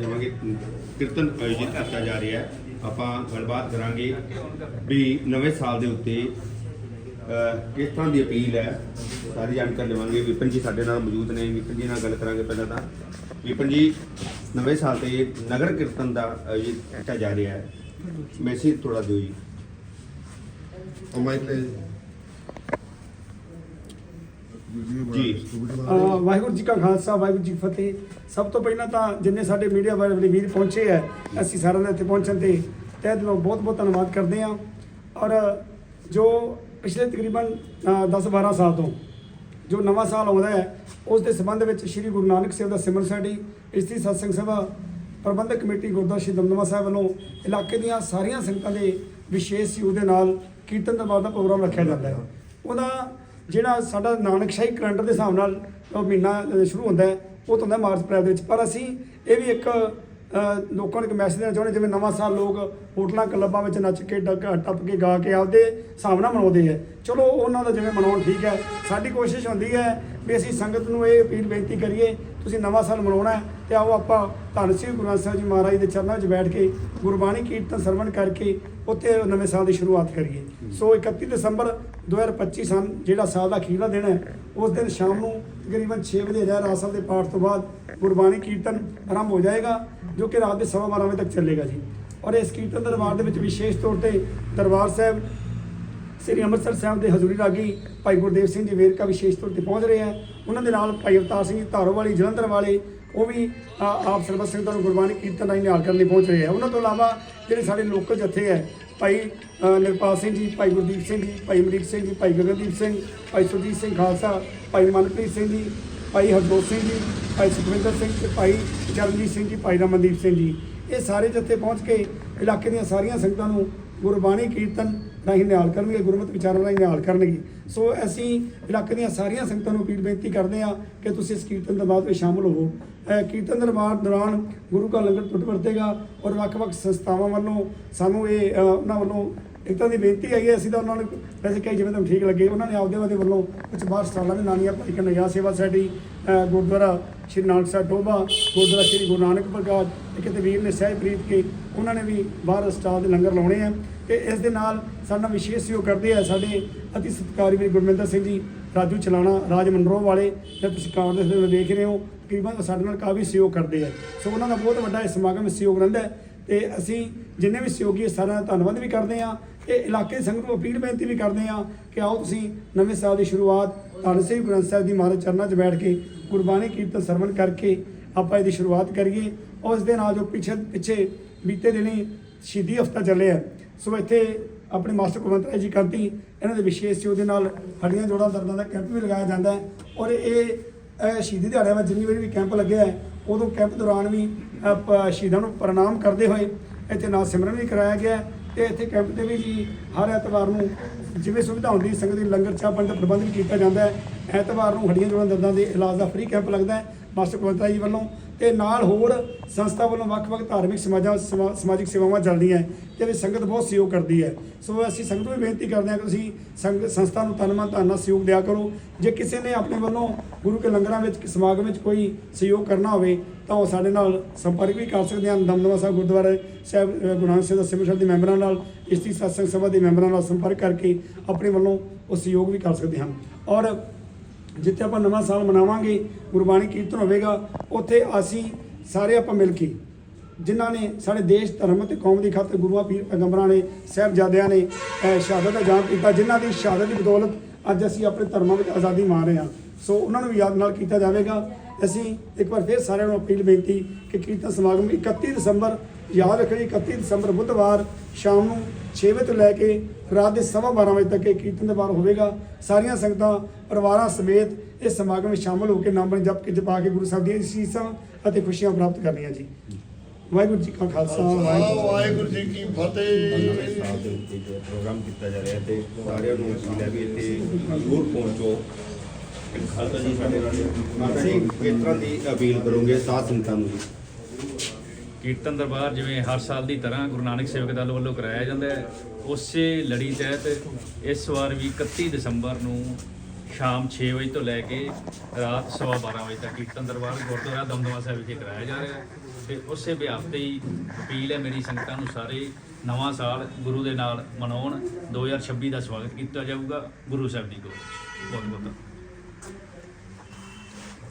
ਜਾਵਾਂਗੇ ਕੀਰਤਨ ਆਯੋਜਿਤ ਕੀਤਾ ਜਾ ਰਿਹਾ ਹੈ। ਆਪਾਂ ਗੱਲਬਾਤ ਕਰਾਂਗੇ ਵੀ ਨਵੇਂ ਸਾਲ ਦੇ ਉੱਤੇ ਕਿਸ ਤਰ੍ਹਾਂ ਦੀ ਅਪੀਲ ਹੈ? ਸਾਰੀ ਜਾਣਕਾਰੀ ਲਵਾਂਗੇ ਵਿਪਨ ਜੀ ਸਾਡੇ ਨਾਲ ਮੌਜੂਦ ਨੇ। ਵਿਪਨ ਜੀ ਨਾਲ ਗੱਲ ਕਰਾਂਗੇ ਪਹਿਲਾਂ ਤਾਂ। ਵਿਪਨ ਜੀ, ਨਵੇਂ ਸਾਲ ਤੇ ਨਗਰ ਕੀਰਤਨ ਦਾ ਆਯੋਜਿਤ ਕੀਤਾ ਜਾ ਰਿਹਾ ਹੈ। ਮੈਸੇਜ ਥੋੜਾ ਦਿਓ ਜੀ। ਉਹ ਮਾਈਕ ਲੈ ਜੀ। ਅਹ ਵਾਹਿਗੁਰੂ ਜੀ ਕਾ ਖਾਲਸਾ, ਵਾਹਿਗੁਰੂ ਜੀ ਕੀ ਫਤਿਹ। ਸਭ ਤੋਂ ਪਹਿਲਾਂ ਤਾਂ ਜਿੰਨੇ ਸਾਡੇ ਮੀਡੀਆ ਵਾਲੇ ਵੀਰ ਪਹੁੰਚੇ ਹੈ ਅਸੀਂ ਸਾਰਿਆਂ ਦਾ ਇੱਥੇ ਪਹੁੰਚਣ ਤੇ ਤਹਿ ਦਿਲੋਂ ਬਹੁਤ ਬਹੁਤ ਧੰਨਵਾਦ ਕਰਦੇ ਹਾਂ। ਔਰ ਜੋ ਪਿਛਲੇ ਤਕਰੀਬਨ 10-12 ਸਾਲ ਤੋਂ ਜੋ ਨਵਾਂ ਸਾਲ ਆਉਂਦਾ ਹੈ, ਉਸ ਦੇ ਸੰਬੰਧ ਵਿੱਚ ਸ੍ਰੀ ਗੁਰੂ ਨਾਨਕ ਸਾਹਿਬ ਦਾ ਸਿਮਰਨ ਸਾਡੀ ਇਸਤਰੀ ਸਤਸੰਗ ਸਭਾ ਪ੍ਰਬੰਧਕ ਕਮੇਟੀ ਗੁਰਦੁਆਰਾ ਸ਼੍ਰੀ ਦਮਦਮਾ ਸਾਹਿਬ ਵੱਲੋਂ ਇਲਾਕੇ ਦੀਆਂ ਸਾਰੀਆਂ ਸੰਗਤਾਂ ਦੇ ਵਿਸ਼ੇਸ਼ ਯੂ ਦੇ ਨਾਲ ਕੀਰਤਨ ਦਰਬਾਰ ਦਾ ਪ੍ਰੋਗਰਾਮ ਰੱਖਿਆ ਜਾਂਦਾ ਹੈ। ਉਹਦਾ ਜਿਹੜਾ ਸਾਡਾ ਨਾਨਕਸ਼ਾਹੀ ਕੈਲੰਡਰ ਦੇ ਹਿਸਾਬ ਨਾਲ ਉਹ ਮਹੀਨਾ ਸ਼ੁਰੂ ਹੁੰਦਾ ਹੈ, ਉਹ ਤਾਂ ਹੁੰਦਾ ਮਾਰਚ, ਅਪ੍ਰੈਲ ਦੇ ਵਿੱਚ। ਪਰ ਅਸੀਂ ਇਹ ਵੀ ਇੱਕ ਲੋਕਾਂ ਨੂੰ ਇੱਕ ਮੈਸੇਜ ਦੇਣਾ ਚਾਹੁੰਦੇ ਜਿਵੇਂ ਨਵਾਂ ਸਾਲ ਲੋਕ ਹੋਟਲਾਂ, ਕਲੱਬਾਂ ਵਿੱਚ ਨੱਚ ਕੇ ਡੱਕ ਟੱਪ ਕੇ ਗਾ ਕੇ ਆਪਦੇ ਹਿਸਾਬ ਨਾਲ ਮਨਾਉਂਦੇ ਹੈ। ਚਲੋ, ਉਹਨਾਂ ਦਾ ਜਿਵੇਂ ਮਨਾਉਣ ਠੀਕ ਹੈ, ਸਾਡੀ ਕੋਸ਼ਿਸ਼ ਹੁੰਦੀ ਹੈ ਵੀ ਅਸੀਂ ਸੰਗਤ ਨੂੰ ਇਹ ਅਪੀਲ ਬੇਨਤੀ ਕਰੀਏ, ਤੁਸੀਂ ਨਵਾਂ ਸਾਲ ਮਨਾਉਣਾ ਹੈ, ਤੇ ਆਓ ਆਪਾਂ ਧੰਨ ਸ੍ਰੀ ਗੁਰੂ ਗ੍ਰੰਥ ਸਾਹਿਬ ਜੀ ਮਹਾਰਾਜ ਦੇ ਚਰਨਾਂ ਵਿੱਚ ਬੈਠ ਕੇ ਗੁਰਬਾਣੀ ਕੀਰਤਨ ਸਰਵਣ ਕਰਕੇ ਉੱਥੇ ਨਵੇਂ ਸਾਲ ਦੀ ਸ਼ੁਰੂਆਤ ਕਰੀਏ। ਸੋ 31 ਦਸੰਬਰ 2025 ਸਨ, ਜਿਹੜਾ ਸਾਲ ਦਾ ਅਖੀਰਲਾ ਦਿਨ ਹੈ, ਉਸ ਦਿਨ ਸ਼ਾਮ ਨੂੰ ਤਕਰੀਬਨ 6 ਵਜੇ ਰਹਿਰਾਸ ਸਾਹਿਬ ਦੇ ਪਾਠ ਤੋਂ ਬਾਅਦ ਗੁਰਬਾਣੀ ਕੀਰਤਨ ਆਰੰਭ ਹੋ ਜਾਏਗਾ, ਜੋ ਕਿ ਰਾਤ ਦੇ ਸਵਾ ਬਾਰਾਂ ਵਜੇ ਤੱਕ ਚੱਲੇਗਾ ਜੀ। ਔਰ ਇਸ ਕੀਰਤਨ ਦਰਬਾਰ ਦੇ ਵਿੱਚ ਵਿਸ਼ੇਸ਼ ਤੌਰ ਤੇ ਦਰਬਾਰ ਸਾਹਿਬ, ਸ੍ਰੀ ਅੰਮ੍ਰਿਤਸਰ ਸਾਹਿਬ ਦੇ ਹਜ਼ੂਰੀ ਰਾਗੀ ਭਾਈ ਗੁਰਦੇਵ ਸਿੰਘ ਜੀ ਵੇਰਕਾ ਵਿਸ਼ੇਸ਼ ਤੌਰ ਤੇ ਪਹੁੰਚ ਰਹੇ ਹੈ। ਉਹਨਾਂ ਦੇ ਨਾਲ ਭਾਈ ਅਵਤਾਰ ਸਿੰਘ ਜੀ ਧਾਰੋ ਵਾਲੀ ਜਲੰਧਰ ਵਾਲੇ ਉਹ ਵੀ ਆਪ ਸਰਬਤ ਸੰਗਤਾਂ ਨੂੰ ਗੁਰਬਾਣੀ ਕੀਰਤਨ ਰਾਹੀਂ ਨਿਹਾਲ ਕਰਨ ਲਈ ਪਹੁੰਚ ਰਹੇ ਆ। ਉਹਨਾਂ ਤੋਂ ਇਲਾਵਾ ਜਿਹੜੇ ਸਾਡੇ ਲੋਕਲ ਜਥੇ ਹੈ ਭਾਈ ਨਿਰਪਾਲ ਸਿੰਘ ਜੀ, ਭਾਈ ਗੁਰਦੀਪ ਸਿੰਘ ਜੀ, ਭਾਈ ਅਮਰੀਕ ਸਿੰਘ ਜੀ, ਭਾਈ ਗਗਨਦੀਪ ਸਿੰਘ, ਭਾਈ ਸੁਰਜੀਤ ਸਿੰਘ ਖਾਲਸਾ, ਭਾਈ ਮਨਪ੍ਰੀਤ ਸਿੰਘ ਜੀ, ਭਾਈ ਹਰਜੋਤ ਸਿੰਘ ਜੀ, ਭਾਈ ਸੁਖਵਿੰਦਰ ਸਿੰਘ ਤੇ ਭਾਈ ਚਰਨਜੀਤ ਸਿੰਘ ਜੀ, ਭਾਈ ਰਮਨਦੀਪ ਸਿੰਘ ਜੀ। ਇਹ ਸਾਰੇ ਜਥੇ ਪਹੁੰਚ ਕੇ ਇਲਾਕੇ ਦੀਆਂ ਸਾਰੀਆਂ ਸੰਗਤਾਂ ਨੂੰ ਗੁਰਬਾਣੀ ਕੀਰਤਨ ਰਾਹੀਂ ਨਿਹਾਲ ਕਰਨਗੇ, ਗੁਰਮਤਿ ਵਿਚਾਰਾਂ ਰਾਹੀਂ ਨਿਹਾਲ ਕਰਨਗੇ। ਸੋ ਅਸੀਂ ਇਲਾਕੇ ਦੀਆਂ ਸਾਰੀਆਂ ਸੰਗਤਾਂ ਨੂੰ ਅਪੀਲ ਬੇਨਤੀ ਕਰਦੇ ਹਾਂ ਕਿ ਤੁਸੀਂ ਇਸ ਕੀਰਤਨ ਦਰਬਾਰ ਵਿੱਚ ਸ਼ਾਮਲ ਹੋਵੋ। ਕੀਰਤਨ ਦਰਬਾਰ ਦੌਰਾਨ ਗੁਰੂ ਕਾ ਲੰਗਰ ਟੁੱਟ ਵਰਤੇਗਾ ਔਰ ਵੱਖ-ਵੱਖ ਸੰਸਥਾਵਾਂ ਵੱਲੋਂ ਸਾਨੂੰ ਇਹ ਉਹਨਾਂ ਵੱਲੋਂ ਇੱਕ ਤਾਂ ਦੀ ਬੇਨਤੀ ਆਈ ਹੈ, ਅਸੀਂ ਤਾਂ ਉਹਨਾਂ ਨੂੰ ਵੈਸੇ ਕਹੀ ਜਿਵੇਂ ਤੁਹਾਨੂੰ ਠੀਕ ਲੱਗੇ, ਉਹਨਾਂ ਨੇ ਆਪਦੇ ਵਾਦੇ ਵੱਲੋਂ ਕੁਝ ਬਾਹਰ ਸਟਾਲਾਂ ਵੀ ਲਾਣੀਆਂ ਭਾਈ ਕਨਈਆ ਸੇਵਾ ਸੋਸਾਇਟੀ ਗੁਰਦੁਆਰਾ ਸ਼੍ਰੀ ਨਾਨਕ ਸਾਹਿਬ ਟੋਬਾ ਗੁਰਦੁਆਰਾ ਸ਼੍ਰੀ ਗੁਰੂ ਨਾਨਕ ਪ੍ਰਕਾਸ਼ ਤੇ ਕਿਤੇ ਵੀਰ ਨੇ ਸਹਿਬ ਪ੍ਰੀਤ ਕੇ, ਉਹਨਾਂ ਨੇ ਵੀ ਬਾਹਰ ਸਟਾਲ ਦੇ ਲੰਗਰ ਲਾਉਣੇ ਆ। ਤੇ ਇਸ ਦੇ ਨਾਲ ਸਾਡਾ ਵਿਸ਼ੇਸ਼ ਸਹਿਯੋਗ ਕਰਦੇ ਆ ਸਾਡੇ ਅਤੀ ਸਤਿਕਾਰੀ ਵੀਰ ਗੁਰਮਿੰਦਰ ਸਿੰਘ ਜੀ, ਰਾਜੂ ਚਲਾਣਾ, ਰਾਜ ਮੰਡਰੋ ਵਾਲੇ, ਜੇ ਤੁਸੀਂ ਕਾਂਗਰਸ ਦੇ ਵਿੱਚ ਦੇਖ ਰਹੇ ਹੋ, ਤਕਰੀਬਨ ਸਾਡੇ ਨਾਲ ਕਾਫੀ ਸਹਿਯੋਗ ਕਰਦੇ ਆ। ਸੋ ਉਹਨਾਂ ਦਾ ਬਹੁਤ ਵੱਡਾ ਇਸ ਸਮਾਗਮ ਸਹਿਯੋਗ ਰਹਿੰਦਾ ਹੈ। ਤੇ ਅਸੀਂ ਜਿੰਨੇ ਵੀ ਸਹਿਯੋਗੀ ਸਾਰਿਆਂ ਦਾ ਧੰਨਵਾਦ ਵੀ ਕਰਦੇ ਹਾਂ ਤੇ ਇਲਾਕੇ ਦੀ ਸੰਗਤ ਨੂੰ ਅਪੀਲ ਬੇਨਤੀ ਵੀ ਕਰਦੇ ਹਾਂ ਕਿ ਆਓ ਤੁਸੀਂ ਨਵੇਂ ਸਾਲ ਦੀ ਸ਼ੁਰੂਆਤ ਧੰਨ ਸ੍ਰੀ ਗੁਰੂ ਗ੍ਰੰਥ ਸਾਹਿਬ ਦੀ ਮਹਾਰਾਜ ਚਰਨਾਂ 'ਚ ਬੈਠ ਕੇ ਗੁਰਬਾਣੀ ਕੀਰਤਨ ਸਰਵਣ ਕਰਕੇ ਆਪਾਂ ਇਹਦੀ ਸ਼ੁਰੂਆਤ ਕਰੀਏ। ਔਰ ਇਸ ਦੇ ਨਾਲ ਜੋ ਪਿੱਛੇ ਪਿੱਛੇ ਬੀਤੇ ਦਿਨੀ ਸ਼ਹੀਦੀ ਹਫਤਾ ਚੱਲਿਆ ਸੋ ਇੱਥੇ ਆਪਣੇ ਮਾਸਟਰ ਕੁਲਵੰਤ ਰਾਏ ਜੀ ਕੰਤੀ ਇਹਨਾਂ ਦੇ ਵਿਸ਼ੇਸ਼ ਸਹਿਯੋਗ ਦੇ ਨਾਲ ਹੱਡੀਆਂ ਜੋੜਾਂ ਦਰਦਾਂ ਦਾ ਕੈਂਪ ਵੀ ਲਗਾਇਆ ਜਾਂਦਾ ਹੈ ਔਰ ਇਹ ਸ਼ਹੀਦੀ ਦਿਹਾੜਿਆਂ ਵਿੱਚ ਜਿੰਨੀ ਵਾਰੀ ਵੀ ਕੈਂਪ ਲੱਗਿਆ ਹੈ ਉਦੋਂ ਕੈਂਪ ਦੌਰਾਨ ਵੀ ਸ਼ਹੀਦਾਂ ਨੂੰ ਪ੍ਰਣਾਮ ਕਰਦੇ ਹੋਏ ਇੱਥੇ ਨਾਲ ਸਿਮਰਨ ਵੀ ਕਰਾਇਆ ਗਿਆ ਹੈ ਤੇ ਇੱਥੇ ਕੈਂਪ ਤੇ ਵੀ ਜੀ ਹਰ ਐਤਵਾਰ ਨੂੰ ਜਿਵੇਂ ਸੁਵਿਧਾ ਹੁੰਦੀ, ਸੰਗਤ ਦੀ ਲੰਗਰ ਚਾਹ ਪਾਣੀ ਦਾ ਪ੍ਰਬੰਧ ਵੀ ਕੀਤਾ ਜਾਂਦਾ ਹੈ। ਐਤਵਾਰ ਨੂੰ ਹੱਡੀਆਂ ਜੋੜਾਂ ਦਰਦਾਂ ਦੇ ਇਲਾਜ ਦਾ ਫ੍ਰੀ ਕੈਂਪ ਲੱਗਦਾ ਹੈ ਮਾਸਟਰ ਕੁਲਵੰਤ ਜੀ ਵੱਲੋਂ ਤੇ ਨਾਲ ਹੋਰ ਸੰਸਥਾ ਵੱਲੋਂ ਵੱਖ-ਵੱਖ ਧਾਰਮਿਕ ਸਮਾਜਾਂ ਸਮਾ- ਸਮਾਜਿਕ ਸੇਵਾਵਾਂ ਚੱਲਦੀਆਂ ਹੈ ਤੇ ਵੀ ਸੰਗਤ ਬਹੁਤ ਸਹਿਯੋਗ ਕਰਦੀ ਹੈ। ਸੋ ਅਸੀਂ ਸੰਗਤ ਨੂੰ ਵੀ ਬੇਨਤੀ ਕਰਦੇ ਹਾਂ ਕਿ ਤੁਸੀਂ ਸੰਗ ਸੰਸਥਾ ਨੂੰ ਤਨ ਮਨ ਧਨ ਨਾਲ ਸਹਿਯੋਗ ਦਿਆ ਕਰੋ। ਜੇ ਕਿਸੇ ਨੇ ਆਪਣੇ ਵੱਲੋਂ ਗੁਰੂ ਕੇ ਲੰਗਰਾਂ ਵਿੱਚ ਸਮਾਗਮ ਵਿੱਚ ਕੋਈ ਸਹਿਯੋਗ ਕਰਨਾ ਹੋਵੇ ਤਾਂ ਉਹ ਸਾਡੇ ਨਾਲ ਸੰਪਰਕ ਵੀ ਕਰ ਸਕਦੇ ਹਨ। ਦਮਦਮਾ ਸਾਹਿਬ ਗੁਰਦੁਆਰਾ ਸਾਹਿਬ ਅ, ਗੁਰੂ ਨਾਨਕ ਸਾਹਿਬ ਦਾ ਦੇ ਮੈਂਬਰਾਂ ਨਾਲ ਇਸਤੀ ਸਤਸੰਗ ਸਭਾ ਦੇ ਮੈਂਬਰਾਂ ਨਾਲ ਸੰਪਰਕ ਕਰਕੇ ਆਪਣੇ ਵੱਲੋਂ ਉਹ ਸਹਿਯੋਗ ਵੀ ਕਰ ਸਕਦੇ ਹਨ। ਔਰ ਜਿੱਥੇ ਆਪਾਂ ਨਵਾਂ ਸਾਲ ਮਨਾਵਾਂਗੇ, ਗੁਰਬਾਣੀ ਕੀਰਤਨ ਹੋਵੇਗਾ, ਉੱਥੇ ਅਸੀਂ ਸਾਰੇ ਆਪਾਂ ਮਿਲ ਕੇ, ਜਿਨ੍ਹਾਂ ਨੇ ਸਾਡੇ ਦੇਸ਼, ਧਰਮ ਅਤੇ ਕੌਮ ਦੀ ਖਾਤਰ ਗੁਰੂਆਂ, ਪੀਰ ਪੈਗੰਬਰਾਂ ਨੇ, ਸਾਹਿਬਜ਼ਾਦਿਆਂ ਨੇ ਸ਼ਹਾਦਤ ਦਾ ਜਾਮ ਕੀਤਾ, ਜਿਨ੍ਹਾਂ ਦੀ ਸ਼ਹਾਦਤ ਦੀ ਬਦੌਲਤ ਅੱਜ ਅਸੀਂ ਆਪਣੇ ਧਰਮਾਂ ਵਿੱਚ ਆਜ਼ਾਦੀ ਮਾਣ ਰਹੇ ਹਾਂ। ਸੋ ਉਹਨਾਂ ਨੂੰ ਵੀ ਯਾਦ ਨਾਲ ਕੀਤਾ ਜਾਵੇਗਾ। ਅਸੀਂ ਇੱਕ ਵਾਰ ਫਿਰ ਸਾਰਿਆਂ ਨੂੰ ਅਪੀਲ ਬੇਨਤੀ ਕਿ ਕੀਰਤਨ ਸਮਾਗਮ 31 ਦਸੰਬਰ ਯਾਦ ਰੱਖੋ ਜੀ 31 ਦਸੰਬਰ ਬੁੱਧਵਾਰ ਸ਼ਾਮ ਨੂੰ 6 ਵਜੇ ਤੋਂ ਲੈ ਕੇ ਰਾਤ ਦੇ ਸਵਾ 12 ਵਜੇ ਤੱਕ ਇਹ ਕੀਰਤਨ ਦਰਬਾਰ ਹੋਵੇਗਾ। ਸਾਰੀਆਂ ਸੰਗਤਾਂ ਪਰਿਵਾਰਾਂ ਸਮੇਤ ਇਸ ਸਮਾਗਮ ਵਿੱਚ ਸ਼ਾਮਲ ਹੋ ਕੇ ਨਾਮ ਬਣ ਜਪ ਕੇ ਜਪਾ ਕੇ ਗੁਰੂ ਸਾਹਿਬ ਦੀਆਂ ਅਸੀਸਾਂ ਅਤੇ ਖੁਸ਼ੀਆਂ ਪ੍ਰਾਪਤ ਕਰਨੀਆਂ ਜੀ। ਵਾਹਿਗੁਰੂ ਜੀ ਕਾ ਖਾਲਸਾ ਵਾਹਿਗੁਰੂ ਜੀ ਕੀ ਫਤਿਹ। ਪ੍ਰੋਗਰਾਮ ਕੀਤਾ ਜਾ ਰਿਹਾ ਤੇ ਸਾਰਿਆਂ ਨੂੰ ਅਪੀਲ ਹੈ ਵੀ ਇੱਥੇ ਜ਼ਰੂਰ ਪਹੁੰਚੋ। ਖਾਲਸਾ ਜੀ ਸਾਡੇ ਨਾਲ ਮਾਤਾ ਜੀ ਕਿਸ ਤਰ੍ਹਾਂ ਦੀ ਅਪੀਲ ਕਰੋਗੇ ਸਾਧ ਸੰਗਤਾਂ ਨੂੰ ਜੀ। ਕੀਰਤਨ ਦਰਬਾਰ ਜਿਵੇਂ ਹਰ ਸਾਲ ਦੀ ਤਰ੍ਹਾਂ ਗੁਰੂ ਨਾਨਕ ਸੇਵਕ ਦਲ ਵੱਲੋਂ ਕਰਾਇਆ ਜਾਂਦਾ ਹੈ। ਉਸੇ ਲੜੀ ਤਹਿਤ ਇਸ ਵਾਰ ਵੀ 31 ਦਸੰਬਰ ਨੂੰ ਸ਼ਾਮ 6 ਵਜੇ ਤੋਂ ਲੈ ਕੇ ਰਾਤ ਸਵਾ 12 ਵਜੇ ਤੱਕ ਕੀਰਤਨ ਦਰਬਾਰ ਗੁਰਦੁਆਰਾ ਦਮਦਮਾ ਸਾਹਿਬ ਵਿਖੇ ਕਰਾਇਆ ਜਾ ਰਿਹਾ ਹੈ। ਤੇ ਉਸੇ ਵਿਆਪ ਤੇ ਹੀ ਅਪੀਲ ਹੈ ਮੇਰੀ ਸੰਗਤਾਂ ਨੂੰ ਸਾਰੇ ਨਵਾਂ ਸਾਲ ਗੁਰੂ ਦੇ ਨਾਲ ਮਨਾਉਣ। 2026 ਦਾ ਸਵਾਗਤ ਕੀਤਾ ਜਾਊਗਾ ਗੁਰੂ ਸਾਹਿਬ ਦੀ ਗੋਦ ਬਹੁਤ ਬਹੁਤ